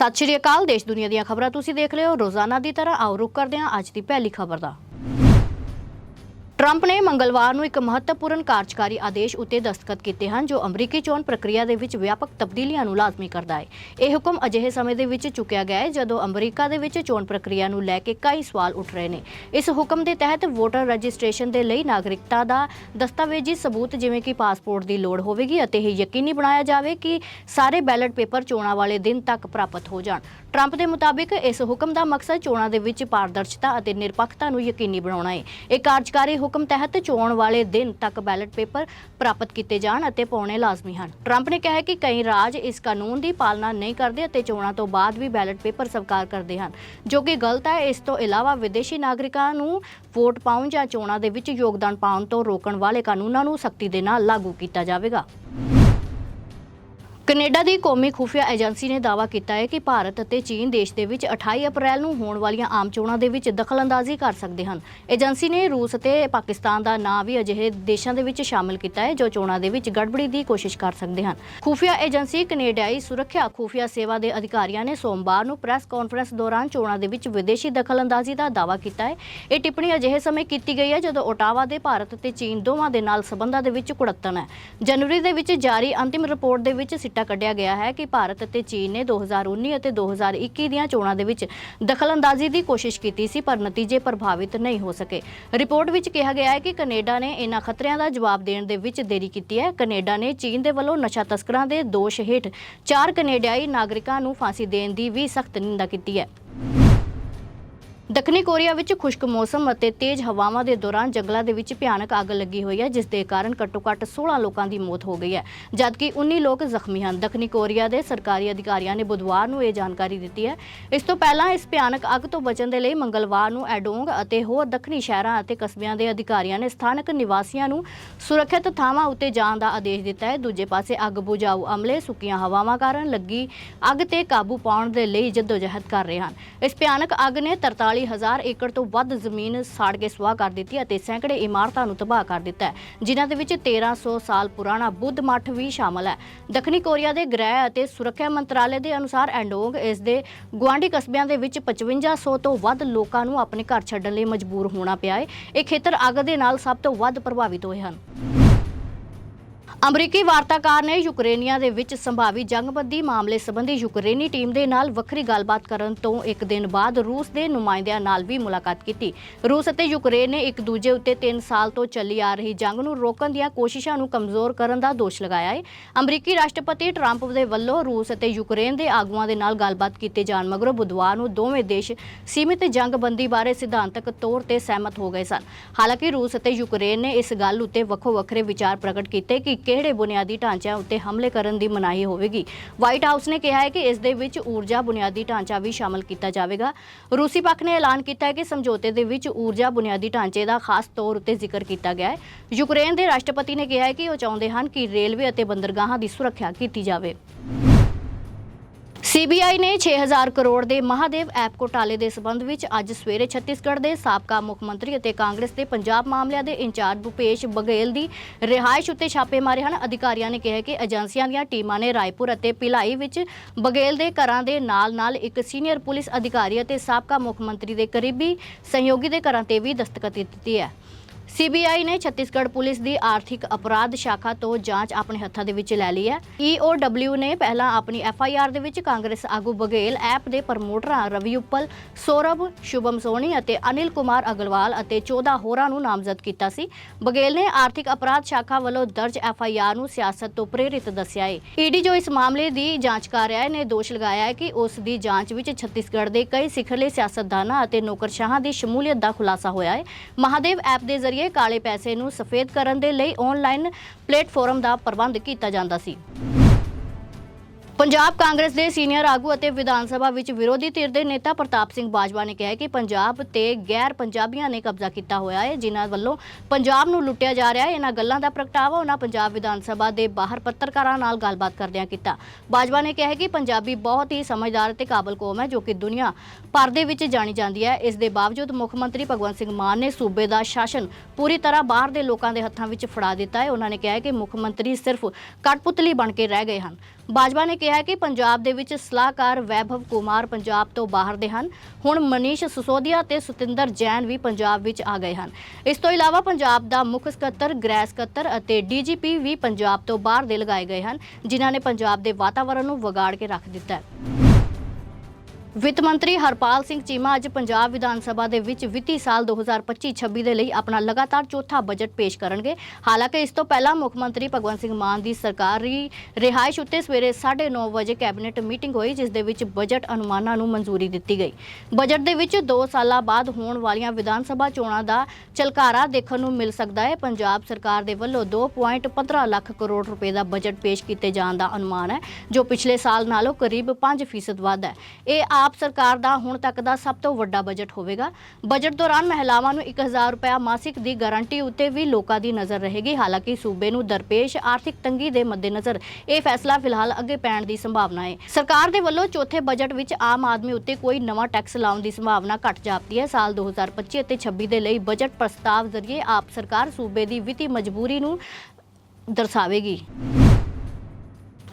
ਸਤਿ ਸ਼੍ਰੀ ਅਕਾਲ, ਦੇਸ਼ ਦੁਨੀਆ ਦੀਆਂ ਖਬਰਾਂ ਤੁਸੀਂ ਦੇਖ ਰਹੇ ਹੋ। ਰੋਜ਼ਾਨਾ ਦੀ ਤਰ੍ਹਾਂ ਆਓ, ਰੁਕ ਕਰਦੇ ਹਾਂ ਅੱਜ ਦੀ ਪਹਿਲੀ ਖਬਰ ਦਾ। ਟਰੰਪ ਨੇ ਮੰਗਲਵਾਰ ਨੂੰ ਇੱਕ ਮਹੱਤਵਪੂਰਨ ਕਾਰਜਕਾਰੀ ਆਦੇਸ਼ ਉੱਤੇ ਦਸਤਖਤ ਕੀਤੇ ਹਨ, ਜੋ ਅਮਰੀਕੀ ਚੋਣ ਪ੍ਰਕਿਰਿਆ ਦੇ ਵਿੱਚ ਵਿਆਪਕ ਤਬਦੀਲੀਆਂ ਨੂੰ ਲਾਜ਼ਮੀ ਕਰਦਾ ਹੈ। ਇਹ ਹੁਕਮ ਅਜਿਹੇ ਸਮੇਂ ਦੇ ਵਿੱਚ ਚੁੱਕਿਆ ਗਿਆ ਹੈ, ਜਦੋਂ ਅਮਰੀਕਾ ਦੇ ਵਿੱਚ ਚੋਣ ਪ੍ਰਕਿਰਿਆ ਨੂੰ ਲੈ ਕੇ ਕਈ ਸਵਾਲ ਉੱਠ ਰਹੇ ਨੇ। ਇਸ ਹੁਕਮ ਦੇ ਤਹਿਤ ਵੋਟਰ ਰਜਿਸਟ੍ਰੇਸ਼ਨ ਦੇ ਲਈ ਨਾਗਰਿਕਤਾ ਦਾ ਦਸਤਾਵੇਜ਼ੀ ਸਬੂਤ ਜਿਵੇਂ ਕਿ ਪਾਸਪੋਰਟ ਦੀ ਲੋੜ ਹੋਵੇਗੀ ਅਤੇ ਇਹ ਯਕੀਨੀ ਬਣਾਇਆ ਜਾਵੇ ਕਿ ਸਾਰੇ ਬੈਲਟ ਪੇਪਰ ਚੋਣਾਂ ਵਾਲੇ ਦਿਨ ਤੱਕ ਪ੍ਰਾਪਤ ਹੋ ਜਾਣ। ਟਰੰਪ ਦੇ ਮੁਤਾਬਿਕ ਇਸ ਹੁਕਮ ਦਾ ਮਕਸਦ ਚੋਣਾਂ ਦੇ ਵਿੱਚ ਪਾਰਦਰਸ਼ਤਾ ਅਤੇ ਨਿਰਪੱਖਤਾ ਨੂੰ ਯਕੀਨੀ ਬਣਾਉਣਾ ਹੈ। ਇਹ ਕਾਰਜਕਾਰੀ ਹੁਕਮ ਤਹਿਤ ਚੋਣ ਵਾਲੇ ਦਿਨ ਤੱਕ ਬੈਲਟ ਪੇਪਰ ਪ੍ਰਾਪਤ ਕੀਤੇ ਜਾਣ ਅਤੇ ਪਾਉਣੇ ਲਾਜ਼ਮੀ ਹਨ। ਟਰੰਪ ਨੇ ਕਿਹਾ ਕਿ ਕਈ ਰਾਜ ਇਸ ਕਾਨੂੰਨ ਦੀ ਪਾਲਣਾ ਨਹੀਂ ਕਰਦੇ ਅਤੇ ਚੋਣਾਂ ਤੋਂ ਬਾਅਦ ਵੀ ਬੈਲਟ ਪੇਪਰ ਸਵੀਕਾਰ ਕਰਦੇ ਹਨ। ਜੋ ਕਿ ਗਲਤ ਹੈ, ਇਸ ਤੋਂ ਇਲਾਵਾ ਵਿਦੇਸ਼ੀ ਨਾਗਰਿਕਾਂ ਨੂੰ ਵੋਟ ਪਾਉਣ ਜਾਂ ਚੋਣਾਂ ਦੇ ਵਿੱਚ ਯੋਗਦਾਨ ਪਾਉਣ ਤੋਂ ਰੋਕਣ ਵਾਲੇ ਕਾਨੂੰਨਾਂ ਨੂੰ ਸਖਤੀ ਦੇ ਨਾਲ ਲਾਗੂ ਕੀਤਾ ਜਾਵੇਗਾ। ਕੈਨੇਡਾ ਦੀ ਕੌਮੀ ਖੁਫੀਆ ਏਜੰਸੀ ਨੇ ਦਾਅਵਾ ਕੀਤਾ ਹੈ ਕਿ ਭਾਰਤ ਅਤੇ ਚੀਨ ਦੇਸ਼ ਦੇ ਵਿੱਚ 28 ਅਪ੍ਰੈਲ ਨੂੰ ਹੋਣ ਵਾਲੀਆਂ ਆਮ ਚੋਣਾਂ ਦੇ ਵਿੱਚ ਦਖਲਅੰਦਾਜ਼ੀ ਕਰ ਸਕਦੇ ਹਨ। ਏਜੰਸੀ ਨੇ ਰੂਸ ਅਤੇ ਪਾਕਿਸਤਾਨ ਦਾ ਨਾਂ ਵੀ ਅਜਿਹੇ ਦੇਸ਼ਾਂ ਦੇ ਵਿੱਚ ਸ਼ਾਮਲ ਕੀਤਾ ਹੈ, ਜੋ ਚੋਣਾਂ ਦੇ ਵਿੱਚ ਗੜਬੜੀ ਦੀ ਕੋਸ਼ਿਸ਼ ਕਰ ਸਕਦੇ ਹਨ। ਖੁਫੀਆ ਏਜੰਸੀ ਕੈਨੇਡਾਈ ਸੁਰੱਖਿਆ ਖੁਫੀਆ ਸੇਵਾ ਦੇ ਅਧਿਕਾਰੀਆਂ ਨੇ ਸੋਮਵਾਰ ਨੂੰ ਪ੍ਰੈਸ ਕਾਨਫਰੰਸ ਦੌਰਾਨ ਚੋਣਾਂ ਦੇ ਵਿੱਚ ਵਿਦੇਸ਼ੀ ਦਖਲਅੰਦਾਜ਼ੀ ਦਾ ਦਾਅਵਾ ਕੀਤਾ ਹੈ। ਇਹ ਟਿੱਪਣੀ ਅਜਿਹੇ ਸਮੇਂ ਕੀਤੀ ਗਈ ਹੈ, ਜਦੋਂ ਓਟਾਵਾ ਦੇ ਭਾਰਤ ਅਤੇ ਚੀਨ ਦੋਵਾਂ ਦੇ ਨਾਲ ਸਬੰਧਾਂ ਦੇ ਵਿੱਚ ਕੁੜੱਤਣ ਹੈ। ਜਨਵਰੀ ਦੇ ਵਿੱਚ ਜਾਰੀ ਅੰਤਿਮ ਰਿਪੋਰਟ ਦੇ ਵਿੱਚ ਸਿੱਟਾ ਕੱਢਿਆ ਗਿਆ ਹੈ ਕਿ ਭਾਰਤ ਅਤੇ ਚੀਨ ਨੇ 2019 ਅਤੇ 2021 ਦੀਆਂ ਚੋਣਾਂ ਦੇ ਵਿੱਚ ਦਖਲਅੰਦਾਜ਼ੀ ਦੀ ਕੋਸ਼ਿਸ਼ ਕੀਤੀ ਸੀ, ਪਰ ਨਤੀਜੇ ਪ੍ਰਭਾਵਿਤ ਨਹੀਂ ਹੋ ਸਕੇ। ਰਿਪੋਰਟ ਵਿੱਚ ਕਿਹਾ ਗਿਆ ਹੈ ਕਿ ਕੈਨੇਡਾ ਨੇ ਇਹਨਾਂ ਖਤਰਿਆਂ ਦਾ ਜਵਾਬ ਦੇਣ ਦੇ ਵਿੱਚ ਦੇਰੀ ਕੀਤੀ ਹੈ। ਕੈਨੇਡਾ ਨੇ ਚੀਨ ਦੇ ਵੱਲੋਂ ਨਸ਼ਾ ਤਸਕਰਾਂ ਦੇ ਦੋਸ਼ ਹੇਠ ਚਾਰ ਕੈਨੇਡਾਈ ਨਾਗਰਿਕਾਂ ਨੂੰ ਫਾਂਸੀ ਦੇਣ ਦੀ ਵੀ ਸਖਤ ਨਿੰਦਾ ਕੀਤੀ ਹੈ। ਦੱਖਣੀ ਕੋਰੀਆ ਵਿੱਚ ਖੁਸ਼ਕ ਮੌਸਮ ਅਤੇ ਤੇਜ਼ ਹਵਾਵਾਂ ਦੇ ਦੌਰਾਨ ਜੰਗਲਾਂ ਦੇ ਵਿੱਚ ਭਿਆਨਕ ਅੱਗ ਲੱਗੀ ਹੋਈ ਹੈ, ਜਿਸ ਦੇ ਕਾਰਨ ਘੱਟੋ-ਘੱਟ 16 ਲੋਕਾਂ ਦੀ ਮੌਤ ਹੋ ਗਈ ਹੈ। ਜਦਕਿ 19 ਲੋਕ ਜ਼ਖਮੀ ਹਨ। ਦੱਖਣੀ ਕੋਰੀਆ ਦੇ ਸਰਕਾਰੀ ਅਧਿਕਾਰੀਆਂ ਨੇ ਬੁੱਧਵਾਰ ਨੂੰ ਇਹ ਜਾਣਕਾਰੀ ਦਿੱਤੀ ਹੈ। ਇਸ ਤੋਂ ਪਹਿਲਾਂ ਇਸ ਭਿਆਨਕ ਅੱਗ ਤੋਂ ਬਚਣ ਦੇ ਲਈ ਮੰਗਲਵਾਰ ਨੂੰ ਐਡੋਂਗ ਅਤੇ ਹੋਰ ਦੱਖਣੀ ਸ਼ਹਿਰਾਂ ਅਤੇ ਕਸਬਿਆਂ ਦੇ ਅਧਿਕਾਰੀਆਂ ਨੇ ਸਥਾਨਕ ਨਿਵਾਸੀਆਂ ਨੂੰ ਸੁਰੱਖਿਅਤ ਥਾਵਾਂ ਉੱਤੇ ਜਾਣ ਦਾ ਆਦੇਸ਼ ਦਿੱਤਾ ਹੈ। ਦੂਜੇ ਪਾਸੇ ਅੱਗ ਬੁਝਾਊ ਅਮਲੇ, ਸੁੱਕੀਆਂ ਹਵਾਵਾਂ ਕਾਰਨ ਲੱਗੀ ਅੱਗ ਤੇ ਕਾਬੂ ਪਾਉਣ ਦੇ ਲਈ ਜਦੋਜਹਿਦ ਕਰ ਰਹੇ ਹਨ। ਇਸ ਭਿਆਨਕ ਅੱਗ ਨੇ 43000 ਏਕੜ ਤੋਂ ਵੱਧ ਜ਼ਮੀਨ ਸਾੜ ਕੇ ਸੁਆਹ ਕਰ ਦਿੱਤੀ ਅਤੇ ਸੈਂਕੜੇ ਇਮਾਰਤਾਂ ਨੂੰ ਤਬਾਹ ਕਰ ਦਿੱਤਾ ਜਿਨ੍ਹਾਂ ਦੇ ਵਿੱਚ 1300 ਸਾਲ ਪੁਰਾਣਾ ਬੁੱਧ ਮੱਠ ਵੀ ਸ਼ਾਮਲ ਹੈ। ਦੱਖਣੀ ਕੋਰੀਆ ਦੇ ਗ੍ਰਹਿ ਅਤੇ ਸੁਰੱਖਿਆ ਮੰਤਰਾਲੇ ਦੇ ਅਨੁਸਾਰ ਐਂਡੋਂਗ ਇਸ ਦੇ ਗੁਆਂਢੀ ਕਸਬਿਆਂ ਦੇ ਵਿੱਚ 5500 ਤੋਂ ਵੱਧ ਲੋਕਾਂ ਨੂੰ ਆਪਣੇ ਘਰ ਛੱਡਣ ਲਈ ਮਜਬੂਰ ਹੋਣਾ ਪਿਆ ਹੈ। ਇਹ ਖੇਤਰ ਅੱਗ ਦੇ ਨਾਲ ਸਭ ਤੋਂ ਵੱਧ ਪ੍ਰਭਾਵਿਤ ਹੋਏ ਹਨ। ਅਮਰੀਕੀ ਵਾਰਤਾਕਾਰ ਨੇ ਯੂਕਰੇਨੀਆ ਦੇ ਵਿੱਚ ਸੰਭਾਵੀ ਜੰਗਬੰਦੀ ਮਾਮਲੇ ਸੰਬੰਧੀ ਯੂਕਰੇਨੀ ਟੀਮ ਦੇ ਨਾਲ ਵੱਖਰੀ ਗੱਲਬਾਤ ਕਰਨ ਤੋਂ ਇੱਕ ਦਿਨ ਬਾਅਦ ਰੂਸ ਦੇ ਨੁਮਾਇੰਦਿਆਂ ਨਾਲ ਵੀ ਮੁਲਾਕਾਤ ਕੀਤੀ। ਰੂਸ ਅਤੇ ਯੂਕਰੇਨ ਨੇ ਇੱਕ ਦੂਜੇ ਉੱਤੇ 3 ਸਾਲ ਤੋਂ ਚੱਲੀ ਆ ਰਹੀ ਜੰਗ ਨੂੰ ਰੋਕਣ ਦੀਆਂ ਕੋਸ਼ਿਸ਼ਾਂ ਨੂੰ ਕਮਜ਼ੋਰ ਕਰਨ ਦਾ ਦੋਸ਼ ਲਗਾਇਆ ਹੈ ਅਮਰੀਕੀ ਰਾਸ਼ਟਰਪਤੀ ਟਰੰਪ ਦੇ ਵੱਲੋਂ ਰੂਸ ਅਤੇ ਯੂਕਰੇਨ ਦੇ ਆਗੂਆਂ ਦੇ ਨਾਲ ਗੱਲਬਾਤ ਕੀਤੇ ਜਾਣ ਮਗਰੋਂ ਬੁੱਧਵਾਰ ਨੂੰ ਦੋਵੇਂ ਦੇਸ਼ ਸੀਮਿਤ ਜੰਗਬੰਦੀ ਬਾਰੇ ਸਿਧਾਂਤਕ ਤੌਰ ਤੇ ਸਹਿਮਤ ਹੋ ਗਏ ਸਨ। ਹਾਲਾਂਕਿ ਰੂਸ ਅਤੇ ਯੂਕਰੇਨ ਨੇ ਇਸ ਗੱਲ ਉੱਤੇ ਵੱਖੋ ਵੱਖਰੇ ਵਿਚਾਰ ਪ੍ਰਗਟ ਕੀਤੇ ਕਿ ਕਿਹੜੇ ਬੁਨਿਆਦੀ ਢਾਂਚਿਆਂ ਉੱਤੇ ਹਮਲੇ ਕਰਨ ਦੀ ਮਨਾਹੀ ਹੋਵੇਗੀ? ਵਾਈਟ ਹਾਊਸ ਨੇ ਕਿਹਾ ਹੈ ਕਿ ਇਸ ਦੇ ਵਿੱਚ ਊਰਜਾ ਬੁਨਿਆਦੀ ਢਾਂਚਾ ਵੀ ਸ਼ਾਮਲ ਕੀਤਾ ਜਾਵੇਗਾ। ਰੂਸੀ ਪੱਖ ਨੇ ਐਲਾਨ ਕੀਤਾ ਹੈ ਕਿ ਸਮਝੌਤੇ ਦੇ ਵਿੱਚ ਊਰਜਾ ਬੁਨਿਆਦੀ ਢਾਂਚੇ ਦਾ ਖਾਸ ਤੌਰ ਉੱਤੇ ਜ਼ਿਕਰ ਕੀਤਾ ਗਿਆ ਹੈ। ਯੂਕਰੇਨ ਦੇ ਰਾਸ਼ਟਰਪਤੀ ਨੇ ਕਿਹਾ ਹੈ ਕਿ ਉਹ ਚਾਹੁੰਦੇ ਹਨ ਕਿ ਰੇਲਵੇ ਅਤੇ ਬੰਦਰਗਾਹਾਂ ਦੀ ਸੁਰੱਖਿਆ ਕੀਤੀ ਜਾਵੇ। ਸੀਬੀਆਈ ਨੇ 6000 ਕਰੋੜ ਦੇ ਮਹਾਦੇਵ ਐਪ ਘੋਟਾਲੇ ਦੇ ਸਬੰਧ ਵਿੱਚ ਅੱਜ ਸਵੇਰੇ ਛੱਤੀਸਗੜ੍ਹ ਦੇ ਸਾਬਕਾ ਮੁੱਖ ਮੰਤਰੀ ਅਤੇ ਕਾਂਗਰਸ ਦੇ ਪੰਜਾਬ ਮਾਮਲਿਆਂ ਦੇ ਇੰਚਾਰਜ ਭੁਪੇਸ਼ ਬਘੇਲ ਦੀ ਰਿਹਾਇਸ਼ ਉੱਤੇ ਛਾਪੇ ਮਾਰੇ ਹਨ। ਅਧਿਕਾਰੀਆਂ ਨੇ ਕਿਹਾ ਕਿ ਏਜੰਸੀਆਂ ਦੀਆਂ ਟੀਮਾਂ ਨੇ ਰਾਏਪੁਰ ਅਤੇ ਭਿਲਾਈ ਵਿੱਚ ਬਘੇਲ ਦੇ ਘਰਾਂ ਦੇ ਨਾਲ-ਨਾਲ ਇੱਕ ਸੀਨੀਅਰ ਪੁਲਿਸ ਅਧਿਕਾਰੀ ਅਤੇ ਸਾਬਕਾ ਮੁੱਖ ਮੰਤਰੀ ਦੇ ਕਰੀਬੀ ਸਹਿਯੋਗੀ ਦੇ ਘਰਾਂ ਤੇ ਵੀ ਦਸਤਖਤ ਕੀਤੀ ਹੈ। ਸੀਬੀਆਈ ਨੇ ਛੱਤੀਸਗੜ੍ਹ ਪੁਲਿਸ ਦੀ ਆਰਥਿਕ ਅਪਰਾਧ ਸ਼ਾਖਾ ਤੋਂ ਜਾਂਚ ਆਪਣੇ ਹੱਥਾਂ ਦੇ ਵਿੱਚ ਲੈ ਲਈ ਹੈ। ਈਓਡਬਲਯੂ ਨੇ ਪਹਿਲਾਂ ਆਪਣੀ ਐਫਆਈਆਰ ਦੇ ਵਿੱਚ ਕਾਂਗਰਸ ਆਗੂ ਬਘੇਲ ਐਪ ਦੇ ਪ੍ਰਮੋਟਰਾਂ ਰਵੀ ਉੱਪਲ ਸੌਰਵ ਸ਼ੁਭਮ ਸੋਨੀ ਅਤੇ ਅਨਿਲ ਕੁਮਾਰ ਅਗਰਵਾਲ ਅਤੇ 14 ਹੋਰਾਂ ਨੂੰ ਨਾਮਜ਼ਦ ਕੀਤਾ ਸੀ। ਬਘੇਲ ਨੇ ਆਰਥਿਕ ਅਪਰਾਧ ਸ਼ਾਖਾ ਵੱਲੋਂ ਦਰਜ ਐਫਆਈਆਰ ਨੂੰ ਸਿਆਸਤ ਤੋਂ ਪ੍ਰੇਰਿਤ ਦੱਸਿਆ ਹੈ ਈਡੀ ਜੋ ਇਸ ਮਾਮਲੇ ਦੀ ਜਾਂਚ ਕਰ ਰਿਹਾ ਹੈ ਨੇ ਦੋਸ਼ ਲਗਾਇਆ ਹੈ ਕਿ ਉਸ ਦੀ ਜਾਂਚ ਵਿੱਚ ਛੱਤੀਸਗੜ੍ਹ ਦੇ ਕਈ ਸਿਖਰਲੇ ਸਿਆਸਤਦਾਨਾਂ ਅਤੇ ਨੌਕਰਸ਼ਾਹਾਂ ਦੀ ਸ਼ਮੂਲੀਅਤ ਦਾ ਖੁਲਾਸਾ ਹੋਇਆ ਹੈ ਮਹਾਦੇਵ ਐਪ ਦੇ ਜ਼ਰੀਏ ਕਾਲੇ ਪੈਸੇ ਨੂੰ ਸਫੇਦ ਕਰਨ ਦੇ ਲਈ ਆਨਲਾਈਨ ਪਲੇਟਫਾਰਮ ਦਾ ਪ੍ਰਬੰਧ ਕੀਤਾ ਜਾਂਦਾ ਸੀ। ਪੰਜਾਬ ਕਾਂਗਰਸ ਦੇ ਸੀਨੀਅਰ ਆਗੂ ਅਤੇ ਵਿਧਾਨ ਸਭਾ ਵਿੱਚ ਵਿਰੋਧੀ ਧਿਰ ਦੇ ਨੇਤਾ ਪ੍ਰਤਾਪ ਸਿੰਘ ਬਾਜਵਾ ਨੇ ਕਿਹਾ ਕਿ ਪੰਜਾਬ ਤੇ ਗੈਰ ਪੰਜਾਬੀਆਂ ਨੇ ਕਬਜ਼ਾ ਕੀਤਾ ਹੋਇਆ ਹੈ, ਜਿਨ੍ਹਾਂ ਵੱਲੋਂ ਪੰਜਾਬ ਨੂੰ ਲੁੱਟਿਆ ਜਾ ਰਿਹਾ ਹੈ। ਇਹਨਾਂ ਗੱਲਾਂ ਦਾ ਪ੍ਰਗਟਾਵਾ ਉਹਨਾਂ ਪੰਜਾਬ ਵਿਧਾਨ ਸਭਾ ਦੇ ਬਾਹਰ ਪੱਤਰਕਾਰਾਂ ਨਾਲ ਗੱਲਬਾਤ ਕਰਦਿਆਂ ਕੀਤਾ। ਬਾਜਵਾ ਨੇ ਕਿਹਾ ਕਿ ਪੰਜਾਬੀ ਬਹੁਤ ਹੀ ਸਮਝਦਾਰ ਤੇ ਕਾਬਲ ਕੌਮ ਹੈ, ਜੋ ਕਿ ਦੁਨੀਆ ਭਰ ਦੇ ਵਿੱਚ ਜਾਣੀ ਜਾਂਦੀ ਹੈ। ਇਸ ਦੇ ਬਾਵਜੂਦ ਮੁੱਖ ਮੰਤਰੀ ਭਗਵੰਤ ਸਿੰਘ ਮਾਨ ਨੇ ਸੂਬੇ ਦਾ ਸ਼ਾਸਨ ਪੂਰੀ ਤਰ੍ਹਾਂ ਬਾਹਰ ਦੇ ਲੋਕਾਂ ਦੇ ਹੱਥਾਂ ਵਿੱਚ ਫੜਾ ਦਿੱਤਾ ਹੈ। ਉਹਨਾਂ ਨੇ ਕਿਹਾ ਕਿ ਮੁੱਖ ਮੰਤਰੀ ਸਿਰਫ ਕਟਪੁਤਲੀ ਬਣ ਕੇ ਰਹਿ ਗਏ ਹਨ। ਬਾਜਵਾ ਨੇ ਕਿਹਾ ਕਿ ਪੰਜਾਬ ਦੇ ਵਿੱਚ ਸਲਾਹਕਾਰ ਵੈਭਵ ਕੁਮਾਰ ਪੰਜਾਬ ਤੋਂ ਬਾਹਰ ਦੇ ਹਨ। ਹੁਣ ਮਨੀਸ਼ ਸਿਸੋਦੀਆ ਤੇ ਸੁਤਿੰਦਰ ਜੈਨ ਵੀ ਪੰਜਾਬ ਵਿੱਚ ਆ ਗਏ ਹਨ। ਇਸ ਤੋਂ ਇਲਾਵਾ ਪੰਜਾਬ ਦਾ ਮੁੱਖ ਸਕੱਤਰ, ਗ੍ਰਹਿ ਸਕੱਤਰ ਅਤੇ ਡੀਜੀਪੀ ਵੀ ਪੰਜਾਬ ਤੋਂ ਬਾਹਰ ਦੇ ਲਗਾਏ ਗਏ ਹਨ, ਜਿਨ੍ਹਾਂ ਨੇ ਪੰਜਾਬ ਦੇ ਵਾਤਾਵਰਣ ਨੂੰ ਵਿਗਾੜ ਕੇ ਰੱਖ ਦਿੱਤਾ ਹੈ। ਵਿੱਤ ਮੰਤਰੀ ਹਰਪਾਲ ਸਿੰਘ ਚੀਮਾ ਅੱਜ ਪੰਜਾਬ ਵਿਧਾਨ ਸਭਾ ਦੇ ਵਿੱਚ ਵਿੱਤੀ ਸਾਲ 2025-26 ਦੇ ਲਈ ਆਪਣਾ ਲਗਾਤਾਰ ਚੌਥਾ ਬਜਟ ਪੇਸ਼ ਕਰਨਗੇ। ਹਾਲਾਂਕਿ ਇਸ ਤੋਂ ਪਹਿਲਾਂ ਮੁੱਖ ਮੰਤਰੀ ਭਗਵੰਤ ਸਿੰਘ ਮਾਨ ਦੀ ਸਰਕਾਰੀ ਰਿਹਾਇਸ਼ ਉੱਤੇ ਸਵੇਰੇ 9:30 ਵਜੇ ਕੈਬਨਿਟ ਮੀਟਿੰਗ ਹੋਈ, ਜਿਸ ਦੇ ਵਿੱਚ ਬਜਟ ਅਨੁਮਾਨਾਂ ਨੂੰ ਮਨਜ਼ੂਰੀ ਦਿੱਤੀ ਗਈ। ਬਜਟ ਦੇ ਵਿੱਚ 2 ਸਾਲਾਂ ਬਾਅਦ ਹੋਣ ਵਾਲੀਆਂ ਵਿਧਾਨ ਸਭਾ ਚੋਣਾਂ ਦਾ ਚਲਕਾਰਾ ਦੇਖਣ ਨੂੰ ਮਿਲ ਸਕਦਾ ਹੈ। ਪੰਜਾਬ ਸਰਕਾਰ ਦੇ ਵੱਲੋਂ 2.15 ਲੱਖ ਕਰੋੜ ਰੁਪਏ ਦਾ ਬਜਟ ਪੇਸ਼ ਕੀਤੇ ਜਾਣ ਦਾ ਅਨੁਮਾਨ ਹੈ, ਜੋ ਪਿਛਲੇ ਸਾਲ ਨਾਲੋਂ ਕਰੀਬ 5% ਵੱਧ ਹੈ। ਇਹ ਆਪ ਸਰਕਾਰ ਦਾ ਹੁਣ ਤੱਕ ਦਾ ਸਭ ਤੋਂ ਵੱਡਾ ਬਜਟ ਹੋਵੇਗਾ। ਬਜਟ ਦੌਰਾਨ ਮਹਿਲਾਵਾਂ ਨੂੰ 1000 ਰੁਪਏ ਮਾਸਿਕ ਦੀ ਗਾਰੰਟੀ ਉੱਤੇ ਵੀ ਲੋਕਾਂ ਦੀ ਨਜ਼ਰ ਰਹੇਗੀ। ਹਾਲਾਂਕਿ ਸੂਬੇ ਨੂੰ ਦਰਪੇਸ਼ ਆਰਥਿਕ ਤੰਗੀ ਦੇ ਮੱਦੇਨਜ਼ਰ ਇਹ ਫੈਸਲਾ ਫਿਲਹਾਲ ਅੱਗੇ ਪੈਣ ਦੀ ਸੰਭਾਵਨਾ ਹੈ। ਸਰਕਾਰ ਦੇ ਵੱਲੋਂ ਚੌਥੇ ਬਜਟ ਵਿੱਚ ਆਮ ਆਦਮੀ ਉੱਤੇ ਕੋਈ ਨਵਾਂ ਟੈਕਸ ਲਾਉਣ ਦੀ ਸੰਭਾਵਨਾ ਘਟ ਜਾਪਦੀ ਹੈ। ਸਾਲ 2025 ਅਤੇ 26 ਦੇ ਲਈ ਬਜਟ ਪ੍ਰਸਤਾਵ ਜ਼ਰੀਏ ਆਪ ਸਰਕਾਰ ਸੂਬੇ ਦੀ ਵਿੱਤੀ ਮਜਬੂਰੀ ਨੂੰ ਦਰਸਾਵੇਗੀ।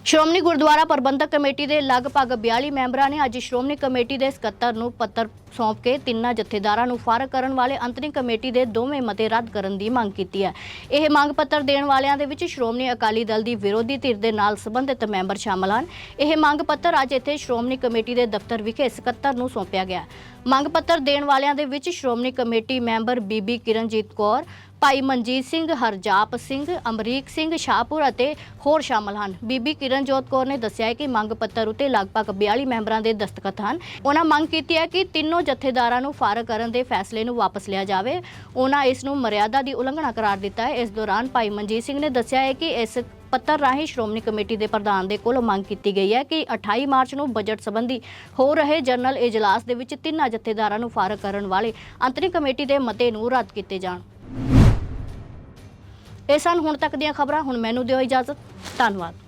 ਸ਼੍ਰੋਮਣੀ ਗੁਰਦੁਆਰਾ ਪ੍ਰਬੰਧਕ ਕਮੇਟੀ ਦੇ ਲਗਭਗ 42 ਮੈਂਬਰਾਂ ਨੇ ਅੱਜ ਸ਼੍ਰੋਮਣੀ ਕਮੇਟੀ ਦੇ ਸਕੱਤਰ ਨੂੰ ਪੱਤਰ ਸੌਂਪ ਕੇ ਤਿੰਨਾਂ ਜਥੇਦਾਰਾਂ ਨੂੰ ਫਾਰਗ ਕਰਨ ਵਾਲੇ ਅੰਤਰਿਮ ਕਮੇਟੀ ਦੇ ਦੋਵੇਂ ਮਤੇ ਰੱਦ ਕਰਨ ਦੀ ਮੰਗ ਕੀਤੀ ਹੈ। ਇਹ ਮੰਗ ਪੱਤਰ ਦੇਣ ਵਾਲਿਆਂ ਦੇ ਵਿੱਚ ਸ਼੍ਰੋਮਣੀ ਅਕਾਲੀ ਦਲ ਦੀ ਵਿਰੋਧੀ ਧਿਰ ਦੇ ਨਾਲ ਸੰਬੰਧਿਤ ਮੈਂਬਰ ਸ਼ਾਮਲ ਹਨ। ਇਹ ਮੰਗ ਪੱਤਰ ਅੱਜ ਇੱਥੇ ਸ਼੍ਰੋਮਣੀ ਕਮੇਟੀ ਦੇ ਦਫ਼ਤਰ ਵਿਖੇ ਸਕੱਤਰ ਨੂੰ ਸੌਂਪਿਆ ਗਿਆ ਮੰਗ ਪੱਤਰ ਦੇਣ ਵਾਲਿਆਂ ਦੇ ਵਿੱਚ ਸ਼੍ਰੋਮਣੀ ਕਮੇਟੀ ਮੈਂਬਰ ਬੀਬੀ ਕਿਰਨਜੀਤ ਕੌਰ ਭਾਈ ਮਨਜੀਤ ਸਿੰਘ, ਹਰਜਾਪ ਸਿੰਘ, ਅਮਰੀਕ ਸਿੰਘ, ਸ਼ਾਹਪੁਰ ਅਤੇ ਹੋਰ ਸ਼ਾਮਲ ਹਨ। ਬੀਬੀ ਕਿਰਨਜੋਤ ਕੌਰ ਨੇ ਦੱਸਿਆ ਹੈ ਕਿ ਮੰਗ ਪੱਤਰ ਉਤੇ ਲਗਭਗ 42 ਮੈਂਬਰਾਂ ਦੇ ਦਸਤਖਤ ਹਨ। ਉਹਨਾਂ ਮੰਗ ਕੀਤੀ ਹੈ ਕਿ ਤਿੰਨੋਂ ਜਥੇਦਾਰਾਂ ਨੂੰ ਫਾਰਗ ਕਰਨ ਦੇ ਫੈਸਲੇ ਨੂੰ ਵਾਪਸ ਲਿਆ ਜਾਵੇ। ਉਹਨਾਂ ਇਸ ਨੂੰ ਮਰਿਆਦਾ ਦੀ ਉਲੰਘਣਾ ਕਰਾਰ ਦਿੱਤਾ ਹੈ। ਇਸ ਦੌਰਾਨ ਭਾਈ ਮਨਜੀਤ ਸਿੰਘ ਨੇ ਦੱਸਿਆ ਹੈ ਕਿ ਇਸ ਪੱਤਰ ਰਾਹੀਂ ਸ਼੍ਰੋਮਣੀ ਕਮੇਟੀ ਦੇ ਪ੍ਰਧਾਨ ਦੇ ਕੋਲੋਂ ਮੰਗ ਕੀਤੀ ਗਈ ਹੈ ਕਿ 28 ਮਾਰਚ ਨੂੰ ਬਜਟ ਸੰਬੰਧੀ ਹੋ ਰਹੇ ਜਨਰਲ ਇਜਲਾਸ ਦੇ ਵਿੱਚ ਤਿੰਨਾਂ ਜਥੇਦਾਰਾਂ ਨੂੰ ਫਾਰਗ ਕਰਨ ਵਾਲੇ ਅੰਤਰਿਮ ਕਮੇਟੀ ਦੇ ਮਤੇ ਨੂੰ ਰੱਦ ਕੀਤੇ ਜਾਣ। ਇਹ ਸਨ ਹੁਣ ਤੱਕ ਦੀਆਂ ਖਬਰਾਂ ਹੁਣ ਮੈਨੂੰ ਦਿਓ ਇਜਾਜ਼ਤ। ਧੰਨਵਾਦ।